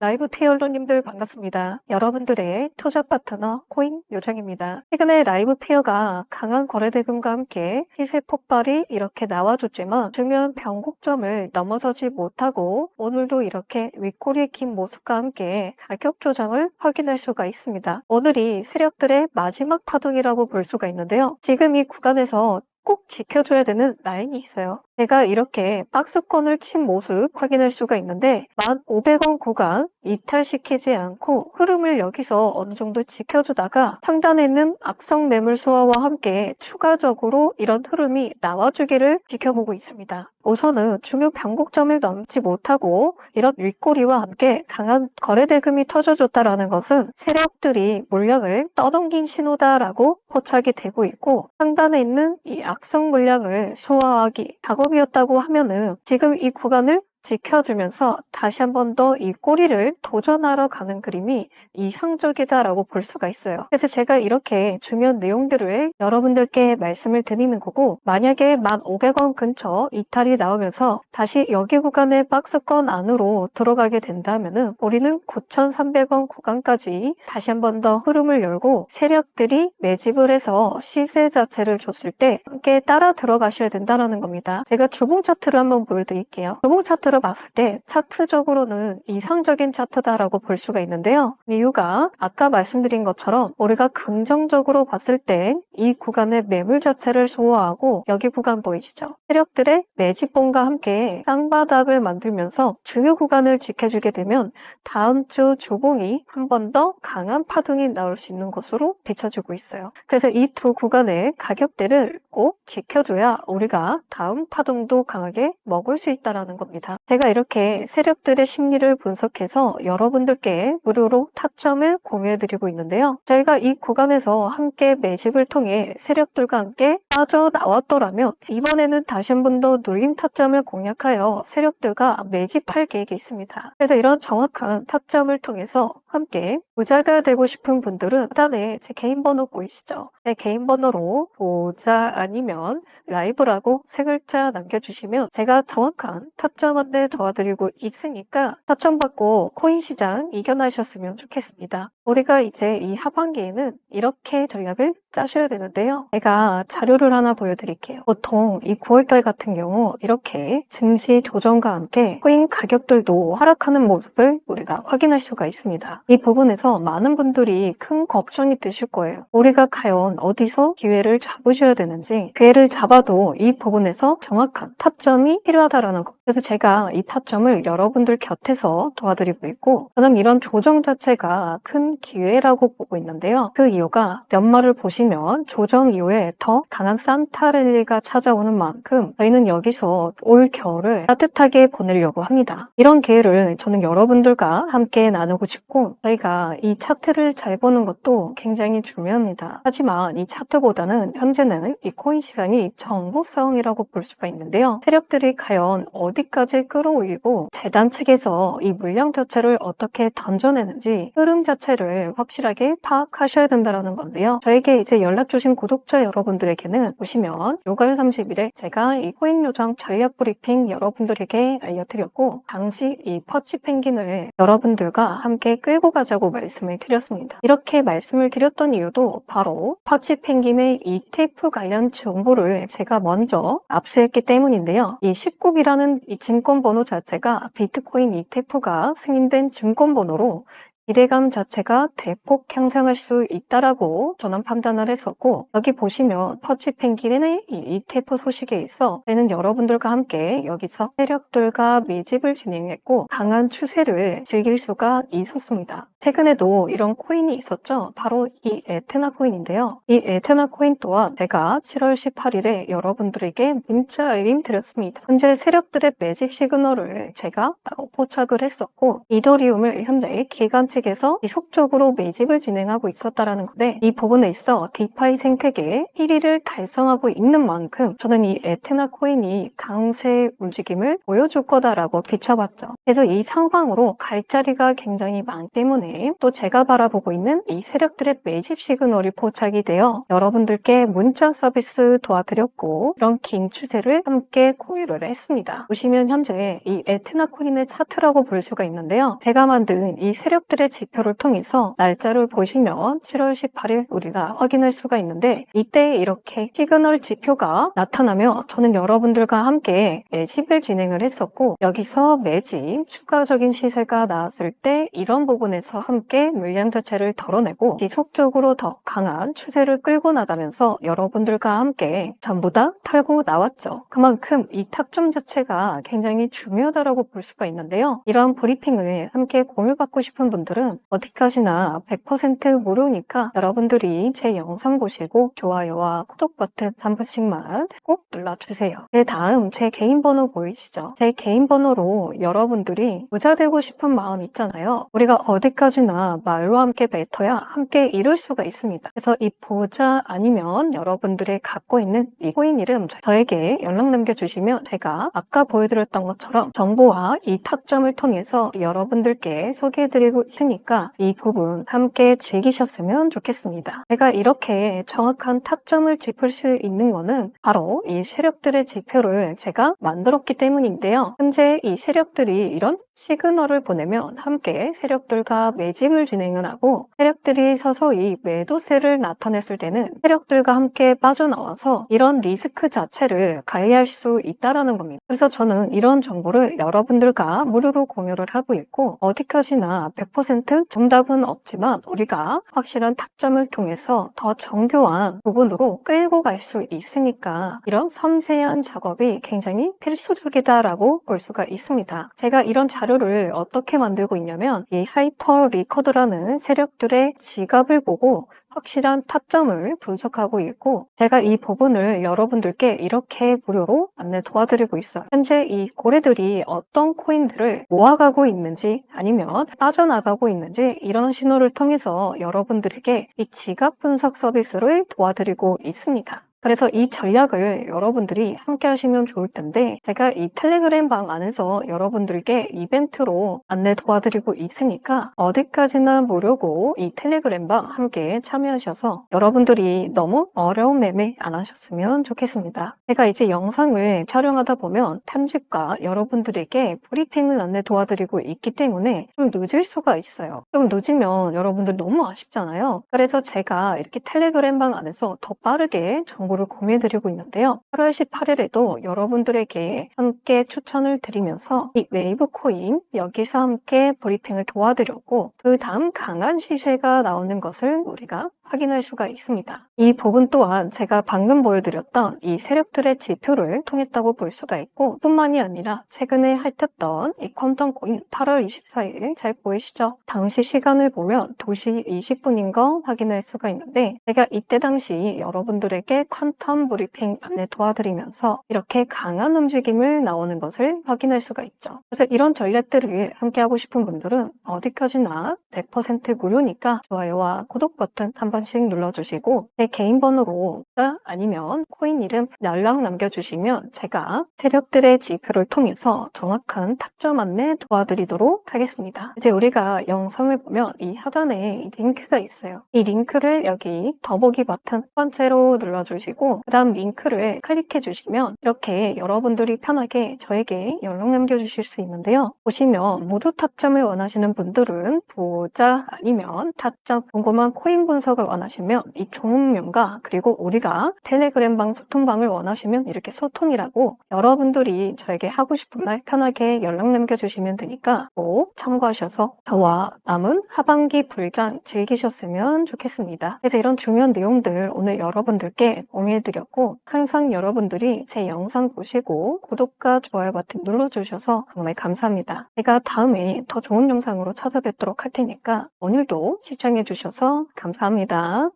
라이브 피어러님들 반갑습니다. 여러분들의 투자 파트너 코인 요정입니다. 최근에 라이브 피어가 강한 거래 대금과 함께 시세 폭발이 이렇게 나와줬지만 중요한 변곡점을 넘어서지 못하고 오늘도 이렇게 윗꼬리에 긴 모습과 함께 가격 조정을 확인할 수가 있습니다. 오늘이 세력들의 마지막 파동이라고 볼 수가 있는데요. 지금 이 구간에서 꼭 지켜줘야 되는 라인이 있어요. 제가 이렇게 박스권을 친 모습 확인할 수가 있는데 1,500원 구간 이탈시키지 않고 흐름을 여기서 어느 정도 지켜주다가 상단에 있는 악성 매물 수화와 함께 추가적으로 이런 흐름이 나와주기를 지켜보고 있습니다. 우선은 중요 변곡점을 넘지 못하고 이런 윗꼬리와 함께 강한 거래 대금이 터져줬다라는 것은 세력들이 물량을 떠넘긴 신호다라고 포착이 되고 있고 상단에 있는 이 악성 물량을 소화하기 작업이었다고 하면은 지금 이 구간을 지켜주면서 다시 한 번 더 이 꼬리를 도전하러 가는 그림이 이상적이다라고 볼 수가 있어요. 그래서 제가 이렇게 중요한 내용들을 여러분들께 말씀을 드리는 거고 만약에 1,500원 근처 이탈이 나오면서 다시 여기 구간의 박스권 안으로 들어가게 된다면은 우리는 9,300원 구간까지 다시 한 번 더 흐름을 열고 세력들이 매집을 해서 시세 자체를 줬을 때 함께 따라 들어가셔야 된다는 겁니다. 제가 주봉 차트를 한번 보여드릴게요. 주봉 차트를 봤을 때 차트적으로는 이상적인 차트다라고 볼 수가 있는데요. 이유가 아까 말씀드린 것처럼 우리가 긍정적으로 봤을 때이 구간의 매물 자체를 소화하고 여기 구간 보이시죠? 세력들의 매집봉과 함께 쌍바닥을 만들면서 중요 구간을 지켜주게 되면 다음 주 조봉이 한 번 더 강한 파동이 나올 수 있는 것으로 비춰지고 있어요. 그래서 이 두 구간의 가격대를 꼭 지켜줘야 우리가 다음 파동도 강하게 먹을 수 있다는 겁니다. 제가 이렇게 세력들의 심리를 분석해서 여러분들께 무료로 타점을 공유해드리고 있는데요. 저희가 이 구간에서 함께 매집을 통해 세력들과 함께 빠져 나왔더라면 이번에는 다시 한 번 더 눌림 타점을 공략하여 세력들과 매집할 계획이 있습니다. 그래서 이런 정확한 타점을 통해서 함께 부자가 되고 싶은 분들은 하단에 제 개인 번호 보이시죠? 제 개인 번호로 보자 아니면 라이브라고 세 글자 남겨주시면 제가 정확한 타점 안내 도와드리고 있으니까 타점 받고 코인 시장 이겨나셨으면 좋겠습니다. 우리가 이제 이 하반기에는 이렇게 전략을 짜셔야 되는데요. 제가 자료를 하나 보여드릴게요. 보통 이 9월달 같은 경우 이렇게 증시 조정과 함께 코인 가격들도 하락하는 모습을 우리가 확인할 수가 있습니다. 이 부분에서 많은 분들이 큰 걱정이 드실 거예요. 우리가 과연 어디서 기회를 잡으셔야 되는지 기회를 잡아도 이 부분에서 정확한 타점이 필요하다라는 것. 그래서 제가 이 타점을 여러분들 곁에서 도와드리고 있고 저는 이런 조정 자체가 큰 기회라고 보고 있는데요. 그 이유가 연말을 보시면 조정 이후에 더 강한 산타랠리가 찾아오는 만큼 저희는 여기서 올 겨울을 따뜻하게 보내려고 합니다. 이런 기회를 저는 여러분들과 함께 나누고 싶고 저희가 이 차트를 잘 보는 것도 굉장히 중요합니다. 하지만 이 차트보다는 현재는 이 코인 시장이 정보성이라고 볼 수가 있는데요. 세력들이 과연 어디 까지 끌어올리고 재단 측에서 이 물량 자체를 어떻게 던져내는지 흐름 자체를 확실하게 파악하셔야 된다는 건데요. 저에게 이제 연락 주신 구독자 여러분들에게는 보시면 6월 30일에 제가 이 코인 요정 전략 브리핑 여러분들에게 알려드렸고 당시 이 퍼치 펭귄을 여러분들과 함께 끌고 가자고 말씀을 드렸습니다. 이렇게 말씀을 드렸던 이유도 바로 퍼치 펭귄의 ETF 관련 정보를 제가 먼저 압수했기 때문인데요. 이 19이라는 이 증권 번호 자체가 비트코인 ETF가 승인된 증권 번호로 기대감 자체가 대폭 향상할 수 있다라고 저는 판단을 했었고 여기 보시면 퍼치 펭귄의 이 ETF 소식에 있어 저는 여러분들과 함께 여기서 세력들과 매집을 진행했고 강한 추세를 즐길 수가 있었습니다. 최근에도 이런 코인이 있었죠. 바로 이 에테나 코인인데요. 이 에테나 코인 또한 제가 7월 18일에 여러분들에게 문자 알림 드렸습니다. 현재 세력들의 매집 시그널을 제가 따로 포착을 했었고 이더리움을 현재 기관 측에서 지속적으로 매집을 진행하고 있었다라는 건데 이 부분에 있어 디파이 생태계 1위를 달성하고 있는 만큼 저는 이 에테나 코인이 강세 움직임을 보여줄 거다라고 비춰봤죠. 그래서 이 상황으로 갈 자리가 굉장히 많기 때문에 또 제가 바라보고 있는 이 세력들의 매집 시그널이 포착이 되어 여러분들께 문자 서비스 도와드렸고 이런 긴 추세를 함께 공유를 했습니다. 보시면 현재 이 에트나 코인의 차트라고 볼 수가 있는데요. 제가 만든 이 세력들의 지표를 통해서 날짜를 보시면 7월 18일 우리가 확인할 수가 있는데 이때 이렇게 시그널 지표가 나타나며 저는 여러분들과 함께 매집을 진행을 했었고 여기서 매집 추가적인 시세가 나왔을 때 이런 부분에서 함께 물량 자체를 덜어내고 지속적으로 더 강한 추세를 끌고 나가면서 여러분들과 함께 전부 다 털고 나왔죠. 그만큼 이 탁점 자체가 굉장히 중요하다고 볼 수가 있는데요. 이러한 브리핑을 함께 공유받고 싶은 분들은 어디까지나 100% 무료니까 여러분들이 제 영상 보시고 좋아요와 구독 버튼 한 번씩만 꼭 눌러주세요. 네, 다음 제 개인 번호 보이시죠? 제 개인 번호로 여러분들 이 부자 되고 싶은 마음 있잖아요. 우리가 어디까지나 말로 함께 뱉어야 함께 이룰 수가 있습니다. 그래서 이 부자 아니면 여러분들이 갖고 있는 이 코인 이름 저에게 연락 남겨주시면 제가 아까 보여드렸던 것처럼 정보와 이 탁점을 통해서 여러분들께 소개해드리고 있으니까 이 부분 함께 즐기셨으면 좋겠습니다. 제가 이렇게 정확한 탁점을 짚을 수 있는 거는 바로 이 세력들의 지표를 제가 만들었기 때문인데요. 현재 이 세력들이 이런 시그널을 보내면 함께 세력들과 매집을 진행을 하고 세력들이 서서히 매도세를 나타냈을 때는 세력들과 함께 빠져나와서 이런 리스크 자체를 관리할 수 있다라는 겁니다. 그래서 저는 이런 정보를 여러분들과 무료로 공유를 하고 있고 어디까지나 100% 정답은 없지만 우리가 확실한 타점을 통해서 더 정교한 부분으로 끌고 갈 수 있으니까 이런 섬세한 작업이 굉장히 필수적이다라고 볼 수가 있습니다. 제가 이런 자료를 어떻게 만들고 있냐면 이 하이퍼 리코드라는 세력들의 지갑을 보고 확실한 타점을 분석하고 있고 제가 이 부분을 여러분들께 이렇게 무료로 안내 도와드리고 있어요. 현재 이 고래들이 어떤 코인들을 모아가고 있는지 아니면 빠져나가고 있는지 이런 신호를 통해서 여러분들에게 이 지갑 분석 서비스를 도와드리고 있습니다. 그래서 이 전략을 여러분들이 함께 하시면 좋을 텐데 제가 이 텔레그램 방 안에서 여러분들께 이벤트로 안내 도와드리고 있으니까 어디까지나 무료고 이 텔레그램 방 함께 참여하셔서 여러분들이 너무 어려운 매매 안 하셨으면 좋겠습니다. 제가 이제 영상을 촬영하다 보면 편집과 여러분들에게 브리핑을 안내 도와드리고 있기 때문에 좀 늦을 수가 있어요. 좀 늦으면 여러분들 너무 아쉽잖아요. 그래서 제가 이렇게 텔레그램 방 안에서 더 빠르게 정 보를 공유해드리고 있는데요. 8월 18일에도 여러분들에게 함께 추천을 드리면서 이 웨이브 코인 여기서 함께 브리핑을 도와드렸고 그 다음 강한 시세가 나오는 것을 우리가 확인할 수가 있습니다. 이 부분 또한 제가 방금 보여드렸던 이 세력들의 지표를 통했다고 볼 수가 있고 뿐만이 아니라 최근에 핥혔던 이 퀀텀 코인 8월 24일 잘 보이시죠? 당시 시간을 보면 2시 20분인 거 확인할 수가 있는데 제가 이때 당시 여러분들에게 퀀텀 브리핑 안내 도와드리면서 이렇게 강한 움직임을 나오는 것을 확인할 수가 있죠. 그래서 이런 전략들을 함께 하고 싶은 분들은 어디까지나 100% 무료니까 좋아요와 구독 버튼 한번 번씩 눌러주시고 제 개인 번호로 아니면 코인 이름 연락 남겨주시면 제가 세력들의 지표를 통해서 정확한 탑점 안내 도와드리도록 하겠습니다. 이제 우리가 영상을 보면 이 하단에 링크가 있어요. 이 링크를 여기 더보기 버튼 첫 번째로 눌러주시고 그 다음 링크를 클릭해 주시면 이렇게 여러분들이 편하게 저에게 연락 남겨주실 수 있는데요. 보시면 모두 탑점을 원하시는 분들은 부자 아니면 탑점 궁금한 코인 분석을 원하시면 이 종목명과 그리고 우리가 텔레그램방 소통방을 원하시면 이렇게 소통이라고 여러분들이 저에게 하고 싶은 말 편하게 연락 남겨주시면 되니까 꼭 참고하셔서 저와 남은 하반기 불장 즐기셨으면 좋겠습니다. 그래서 이런 중요한 내용들 오늘 여러분들께 공유해드렸고 항상 여러분들이 제 영상 보시고 구독과 좋아요 버튼 눌러주셔서 정말 감사합니다. 제가 다음에 더 좋은 영상으로 찾아뵙도록 할 테니까 오늘도 시청해주셔서 감사합 니다.